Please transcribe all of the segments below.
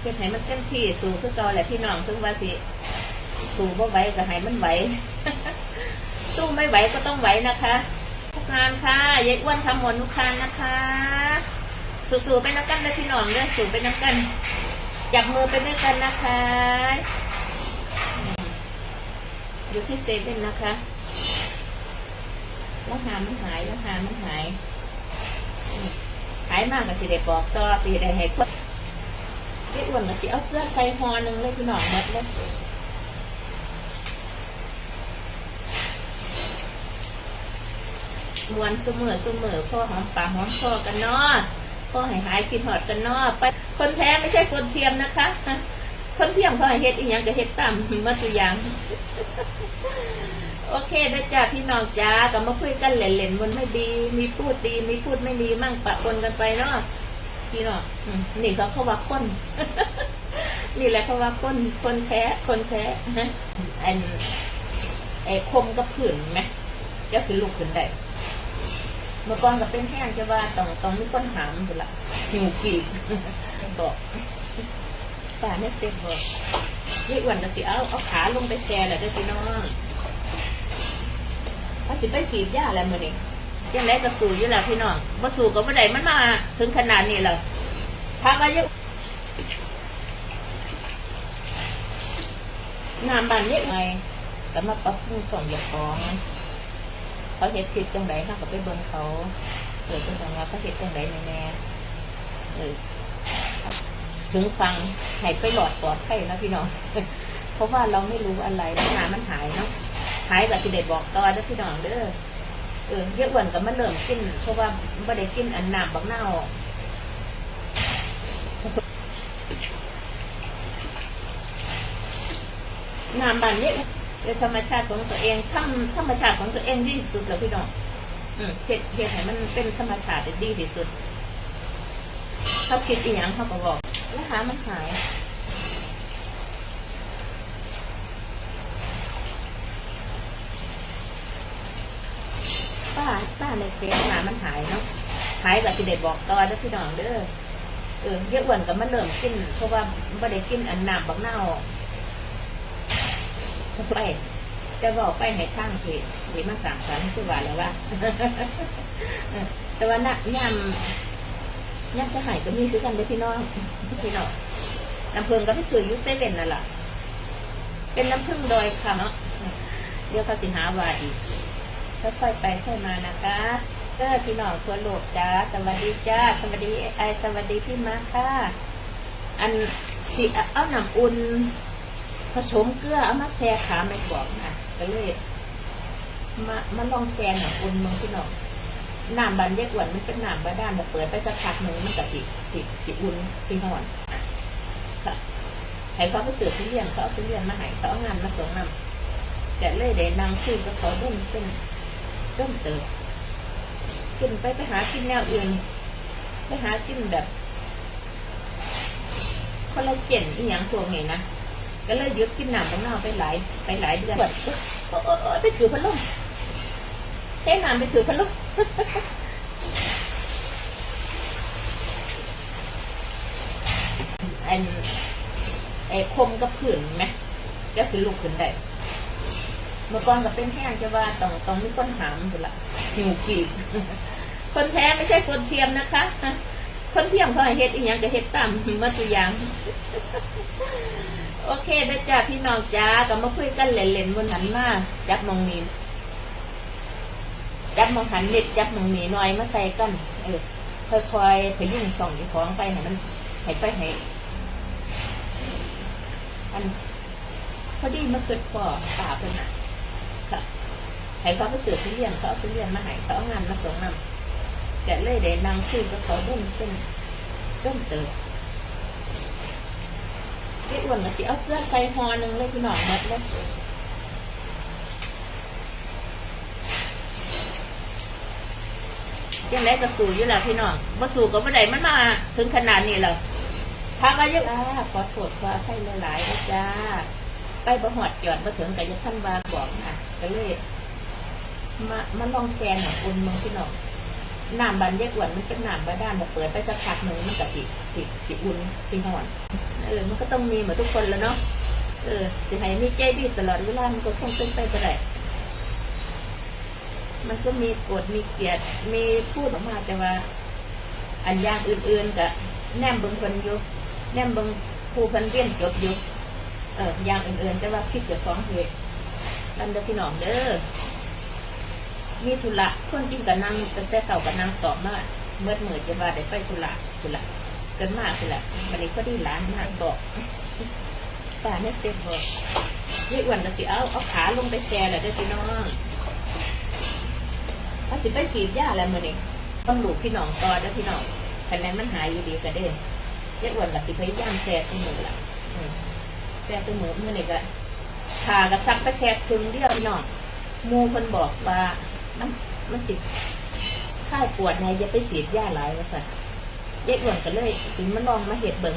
เฮ็ดให้มันเต็มที่สู่คือเก่าแหละพี่น้องถึงว่าสิ สู่บ่ไหวก็ให้มันไหวสู้ไม่ไหวก็ต้องไหวนะคะทุกงานค่ะยายอ้วนทำหมดทุกคานนะคะ สู้ๆไปน้ำกันนะพี่น้องเด้อสู้ไปน้ำกัน จับมือไปด้วยกันนะคะ อยู่ที่เซเว่นนะคะแล้วหามันหายแล้วหามันหาย หายมากก็สิได้บอกต่อสิได้ให้คน อ้วนก็สิเอาเกลือใส่หอหนึ่งเลยพี่น้องหมดเลยมวนเสมอเสมอพ่อหอมปากหอมคอกันเนาะพ่อให้หายคิดหอดกันเนาะไปคนแท้ไม่ใช่คนเทียมนะคะคนเทียมเขาให้เฮ็ดอีหยังก็เฮ็ดตามมาสุอยางโอเคนะจ๊ะพี่น้องจ้าก็มาคุยกันเล่นๆมันไม่ดี มีพูดดี มีพูดไม่ดีมั่งปะปนกันไปเนาะ พี่น้องอืมนี่เขาเขาว่าคน นี่แหละเขาว่าคนคนแท้คนแท้อันไอ้คมกับผื่นไหมเจ้าสิลูกขึ้นได้เมื่อก่อนก็เป็นแห้งจะว่าต้องต้องมีคนหามอยู่ละหิวกีบบอกป่าไม่เป็นบอกยี่อ้วนก็สิเอาเอาขาลงไปแช่แหละเด้อพี่น้องเอาสิไปฉีดยาแล้วมื้อนี้ยั ยังไงก็สู้อยู่แล้วพี่น้องบ่สู้ก็บ่ได้มันมาถึงขนาดนี้แล้วพักว่ายอะน้ำบานเล็กไงก็มาปรับปรุงส่งอย่าของเขาเฮ็ดผิดจังไดเขาก็ไปเบิ่งเขาเออจังไดว่าเขาเฮ็ดจังไดแน่ๆเออถึงฟังให้ไปหลอดปลอดภัยนะพี่น้อง เพราะว่าเราไม่รู้อะไรแล้วงานมันหายเนาะหายแบบที่เด็บอกต่อนะพี่น้องเด้อ เออเยอะอ้วนกับมันเริ่มกินเพราะว่าไม่ได้กินอันน้ำบักเน่าผสมน้ำบานนี้เป็นธรรมชาติของตัวเองทำธรรมชาติของตัวเองดีที่สุดแล้วพี่น้องเฮ็ดเฮ็ดให้มันเป็นธรรมชาติด้ดีที่สุดเขาคิดอีหยังเขาก็บอกแล้วหามันหาย ป้าป้าในเฟซหามันหายเนาะหายแบบที่เด็ดบอกต่อนะพี่น้องเด้อเออเยอะอ้วนกับมันเริ่มกินเพราะว่าไม่ได้กินอันน้ำบักเน่าไปจะบอกไปให้ข้างเพจหรือมาสั่งสรรคือว่าแล้วว่าแต่ว่าน่ะย่ำย่ำจะหายก็มีคือกันเด้พี่น้องพี่น้องน้ำผึ้งก็ไปซื้ออยูเซเว่นนั่นแหละเป็นน้ำผึ้งโดอยค่ะเนาะเดี๋ยวเขาสิหาว่าอีก ค่อยๆไปค่อยมานะคะก็พี่น้องทั่วโลกจ้าสวัสดีจ้าสวัสดีไอสวัสดีพี่มาค่ะ อันสิเอาน้ำอุ่นผสมเกลือเอามาแช่ขาไม่บอกนะก็เลยมามาลองแช่หนังอุ่นมืองพี่น้องน้ำบานเยกอวนมันเป็นน้ำบาดาลแต่เปิดไปสักพักหนึ่งมันก็สิสิสิอุ่นสิหอนค่ะให้เขาไปสืบทุเรียนเขาเอาทุเรียนมาให้เขาเอางานมาส่งนำแต่เลยได้นางคุยกับเขาเริ่มเป็นเริ่มเติบกินไปไปหากินแนวอื่นไปหากินแบบคอลลาเจนอีหยังพวกนี้นะก็เลยยุดกินหน้ำของเราไปหลายไปหลายเดือนแบบโอ้โอ้โอ้ไปถือพัดลมเต้น้ำไปถือพัดลมอันไอ้คมกับผื่นไหมก็สิลุกขึ้นได้ เมื่อก่อนก็เป็นแห้งจะว่าต้องต้องมีคนหามอยู่ละหิวกีคนแท้ไม่ใช่คนเทียมนะคะ คนเทียมเขาเฮ็ดอีหยังก็เฮ็ดตามมาสุยางโอเคนะจ๊ะพี่น้องจ้าก็มาคุยกันเล่นๆบนหันมาจับมองนี้จับมองหันเน็ตจับมองนี้น่อยมาใส่กันเออค่อยๆพยุงส่องอยู่ของไปให้มันให้ไปให้อันพอดีมาเกิดพ่อป่าเพิ่นน่ะ ค่ะให้เขาไปสืบทุเรียนเขาเอาทุเรียนมาให้เขาเอางานมาส่งนำแต่เลยได้นางคุยกับเขาเริ่มเป็นเริ่มเติบไอ้อ้วนก็สิเอาเกลือใส่หอหนึ่งเลยพี่น้องหมดเลยยังไงก็สู้อยู่แล้วพี่น้องบ่สู้ก็บ่ได้มันมาถึงขนาดนี้แล้วทางว่าเยอะขอโทษขอให้หลายๆนะจ้า ไปบ่หอดจอดบ่ถึงก็จะท่านว่าบอกนะก็เลยมามาลองแซนของอุ่นเมึงพี่น้องน้ำบานเยกอ้วนมันเป็นน้ำบาดาลแต่เปิดไปสักพักหนึ่งมันก็สิสิสิอุ่นสิหอนเออมันก็ต้องมีเหมือนทุกคนแล้วเนาะเออจะให้มีใจดีตลอดเวลามันก็คงเป็นไปไม่ได้มันก็มีกฎมีเกียรติมีพูดออกมาแต่ว่า อันอย่างอื่นๆก็แนมเบิงคนอยู่แนมเบิงผู้พันเรียนจบอยู่ เอออย่างอื่นๆแต่ว่าคิดเกี่ยวของเหตุกันเด้อพี่น้องเด้อมีธุระคนจริงกับนั่งตั้งแต่เสาร์กับนั่งต่อมาเมื่อเหมือจะว่าได้ไปธุระธุระเกินมากธุระวันนี้ก็ดีร้านมาบอกป่าเนี่เต็มบอกยี่อ้วนก็สิเอาเอาขาลงไปแช่แหละเด้อพี่น้องเอาสิไปฉีดยาแล้วมื้อนี้ต้องหลูกพี่น้องต่อเด้อพี่น้องคะแนนมันหายอยู่ดีก็เด้ยี่อ้วนก็สิพยายามแช่เสมอละ แช่เสมอมื้อนี้ก็ขาก็ซักไปแค่ครึ่งเดียวพี่น้องหมูเพิ่นบอกว่ามันมันสิค่ายปวดไงอย่าไปฉีดยาหลายว่าซั่นยายอ้วนก็เลยสิมาลองมาเฮ็ดเบิง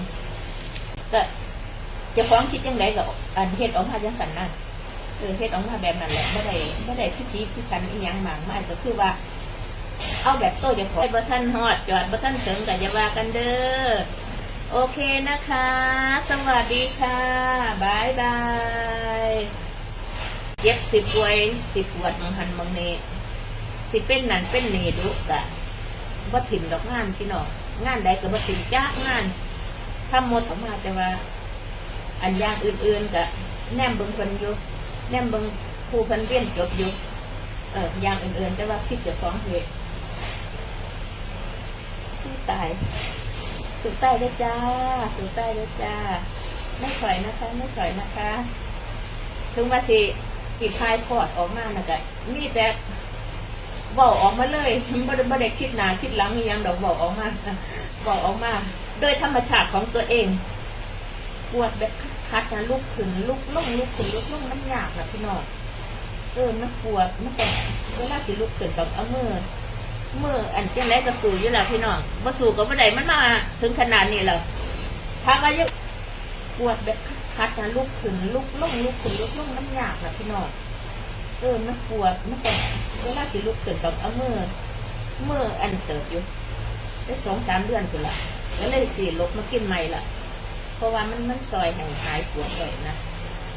ก็จะฟ้องคิดยังไงก็อันเฮ็ดออกมาจังซั่นนะเออเฮ็ดออกมาแบบนั้นแหละบ่ได้บ่ได้พิธีพิธันอีหยังมากมายก็คือว่า เอาแบบโตเจะของบ่ทันฮอดจอดบ่ทันถึงก็อย่าว่ากันเด้อ โอเคนะคะ สวัสดีค่ะบายบายเจ็บสิป่วยสิปวดบางหันบางนี้สิเป็นนั่นเป็นนี่ดุกะว่าถิ่มดอกงานพี่น้องงานใดก็บ่าถิ่มจ้างานทำหมดออกมาแต่ว่า อันอย่างอื่นๆก็แนมเบิงคนอยู่แนมเบิ่งผู้เพันเรียนจบอยู่เอออย่างอื่นๆแต่ว่าคิดจะฟ้องเหตุสู้ตาย สู้ตายด้วยจ้า สู้ตายด้วยจ้า ไม่ถอยนะคะ ไม่ถอยนะคะ ถึงว่าสิผิดคลายพอดออกมานะกะมีแต่บอกออกมาเลยไม่ได้ไม่ได้คิดหนาคิดหลังยังดอกบอกออกมาบอกออกมา โดยธรรมชาติของตัวเอง ปวดแบบคัดนะลุกขึ้นลุกลงลุกขึ้นลุกลงมันยากนะพี่น้องเออมันปวดมันแต่เวลาสิลุกขึ้นกับเอามือ มืออันจังไรก็สู้อยู่แล้วพี่น้องบ่สู้ก็บ่ได้มันมาถึงขนาดนี้แล้วถ้าว่ายอะปวดแบบคัดนะลุกขึ้นลุกล่งลุกขึ้นลุกล่งมันยากนะพี่น้องเออมันปวดมันแต่เวลาสิลุกขึ้นกับเอามือมืออันเติบอยู่ได้สองสามเดือนคุณละก็เลยสีลบมากินใหม่ละเพราะว่ามันมันซอยให้หายปวดเลยนะ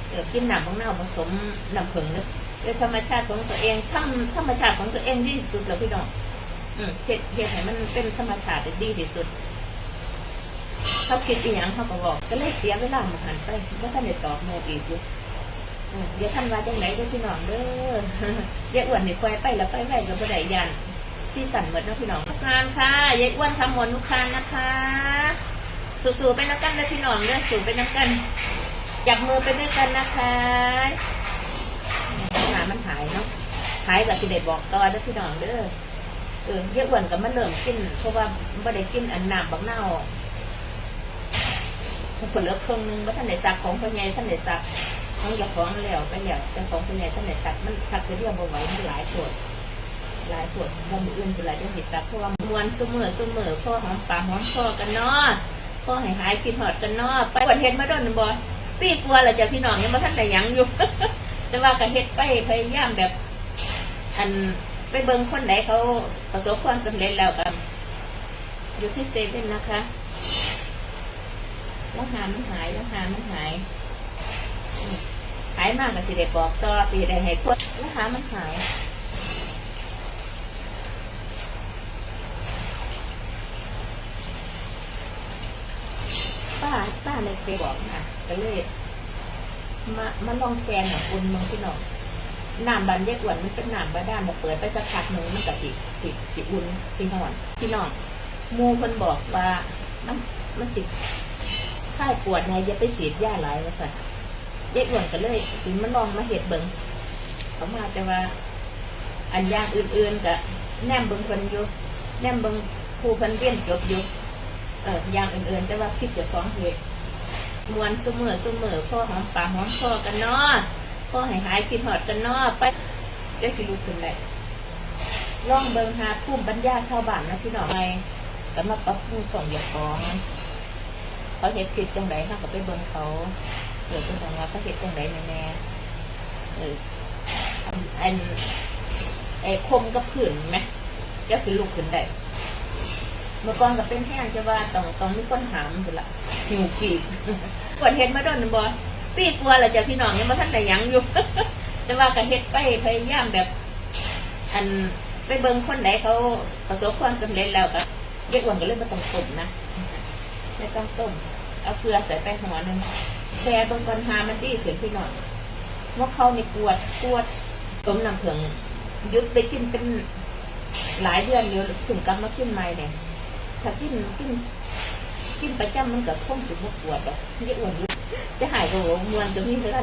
เออกินน้ำมะนาวผสมน้ำผึ้งเนยด้วยธรรมชาติของตัวเองทำธรรมชาติของตัวเองดีที่สุดแล้วพี่น้อง เฮ็ดเฮ็ดให้มันเป็นธรรมชาติดีที่สุดเขาคิดอีหยังเขาก็บอกก็เลยเสียเวลามาหันไปว่าท่านได้ตอบโมอีกอยู่อืมเดี๋ยวท่านว่าจังไหนเด้อพี่น้องเด้อยายอ้วนนี่ควายไปแล้วไปไว้ก็บ่ได้ยันซีสันหมดเนาะพี่น้องทุกงานค่ะยายอ้วนทำหมดทุกคานนะคะ สู้ๆไปนักกันเลยพี่น้องเด้อสู้ไปนักกัน จับมือไปด้วยกันนะคะเนี่ยปัญหามันหายเนาะหายกับสิเด็บอกต่อเด้อพี่น้องเด้อ เออยายอ้วนก็มันเริ่มกินเพราะว่าบ่ได้กินอันน้ำบักเน่าส่วนเหลือครึ่งหนึงว่าท่านไหนซักของพ่อใหญ่ท่านไหนซักของอย่าของแล้วไปแล้วแต่ของส่วนใหญ่ท่านไหนซักมันซักจะเรียกบ่ไหวมันหลายส่วนหลายส่วนบ่มืออื่นเป็นไรจะเห็นซักเพราะว่ามวนซุมือซุมือพ่อหอมปากหอมคอกันเนาะพ่อให้หายคิดหอดกันเนาะไปกวดเฮ็ดมาโดนบ่ปีกลัวแล้วจ้ะพี่น้องยังบ่ทันได้หยังอยู่แต่ว่าก็เฮ็ดไปพยายามแบบ อัน เบิ่งคนไหนเขาประสบความสำเร็จแล้วกันอยู่ที่เซเว่นนะคะแล้วหามันหายแล้วหามันหาย หายมากก็สิได้บอกต่อสิได้ให้คนแล้วหามันหายป้าป้าในเฟซบอกนะก็เลยมามาลองแชร์หน่อยคุณมึงพี่น้อง น้ำบันเยกอวนมันเป็นน้ำบาดาลมาเปิดไปสักพักหนึ่งมันก็สิสิสิอุ่นสิหอนพี่น้องมูคนบอกว่ามันมันสิค่ายปวดไงอย่าไปฉีดยาหลายว่าสัตว์เยกอวนก็เลยสิมาลองมาเห็ดเบิงเขามาแต่ว่า อันย่างอื่นๆก็แนมเบิงคนอยู่แนมเบิงผู้พันเรียนจบอยู่เอออย่างอื่นๆแต่ว่าคิดเกี่ยวของเหตุมวนซุมือซุมือพ่อหอมปากหอมคอกันเนาะ พอให้หายคิดหอดกันนาะไปได้สิลุกขึ้นได้ล่องเบิงหาภูมิปัญญาชาวบ้านนะพี่น้องไงก็มาปรับปรุงส่งอย่าของ เขาเห็ดผิดจังไดเขาก็ไปเบิงเขาเกิดเป็นของว่าเขาเห็ดจังไดแน่ๆเอออันไอ้คมกับผื่นไหมเจ้าสิลุกขึ้นได้เมื่อก่อนก็เป็นแห้งจะว่าต้องต้องมีคนหามสุดละหิวกีบกดเฮ็ดมาโดนบ่ ปีกลัวแล้วจะพี่น้องยังบ่ทันได้หยังอยู่ แต่ว่าก็เฮ็ดไปพยายามแบบ อันไปเบิ่งคนไหนเขาประสบความสำเร็จแล้วก็เรียกวันก็เลยบ่ต้องต้มนะไม่ต้องต้มเอาเกลือใส่ไปหัวหนึงแช่เบิ่งก่อนหามันดีขึ้นพี่น้องว่าเขานี่ปวดปวดต้มน้ำเผืองยุดไปกินเป็นหลายเดือนอยู่ถึงกลับมากินใหม่เนี่ยถ้ากินกินกินประจำมันก็คงสิบ่ปวดดอกไม่ได้อ้วนอยู่ จะหายก็มวนจะมีเท่านั้น